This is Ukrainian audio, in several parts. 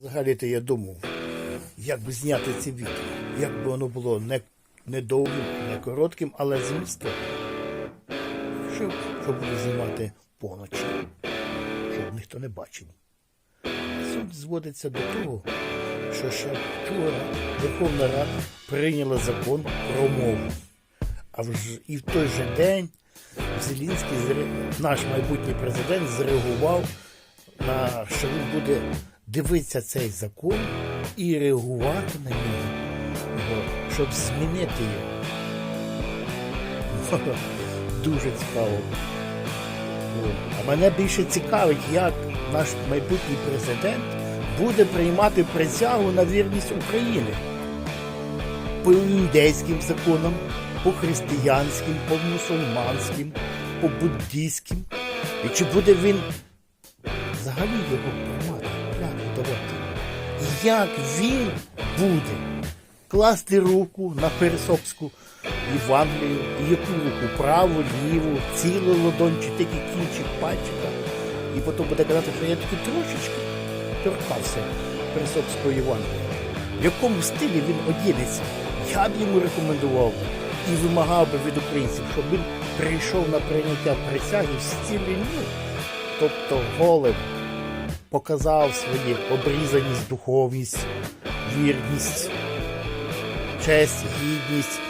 Взагалі-то я думав, як би зняти це відео, як би воно було не, не довгим, не коротким, але змістовним. Щоб, щоб буду знімати поночі, щоб ніхто не бачив. Суть зводиться до того, що ще вчора Верховна Рада прийняла закон про мову. А вже і в той же день Зелінський, наш майбутній президент, зреагував на що він буде дивитися цей закон і реагувати на нього, щоб змінити його. Дуже цікаво. А мене більше цікавить, як наш майбутній президент буде приймати присягу на вірність України по індейським законам, по християнським, по мусульманським, по буддійським. І чи буде він взагалі його приймати, клятву як він буде класти руку на Пересопську Євангелію, яку руку, праву, ліву, цілу ладонь, чи тільки кінчик пальчика, і потім буде казати, що я тільки трошечки торкався Пересопського Євангелія. В якому стилі він одінеться? Я б йому рекомендував і вимагав би від українців, щоб він прийшов на прийняття присяги в стилі ну, тобто голим, показав свою обрізаність, духовність, вірність, честь, гідність.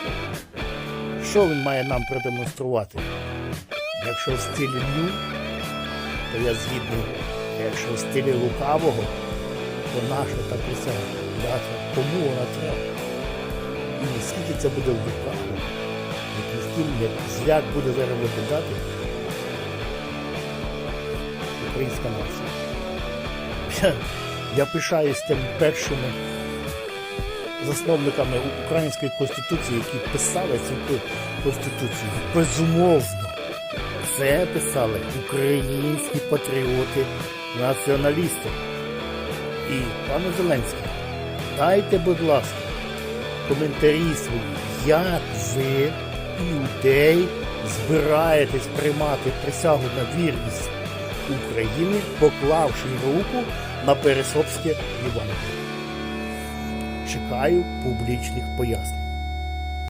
Що він має нам продемонструвати? Якщо в стилі ню, то я згідний. Якщо в стилі лукавого, то наша та присяга? Кому вона треба? І наскільки це буде як наскільки як зляк буде зараз виглядати українська нація. Я, пишаюсь тими першими засновниками української конституції, які писали цю конституцію. Безумовно, це писали українські патріоти, націоналісти. І, пане Зеленський, дайте, будь ласка, коментарі свої, як ви, іудеї, збираєтесь приймати присягу на вірність України, поклавши руку на Пересопське Євангеліє. Чекаю публічних пояснень.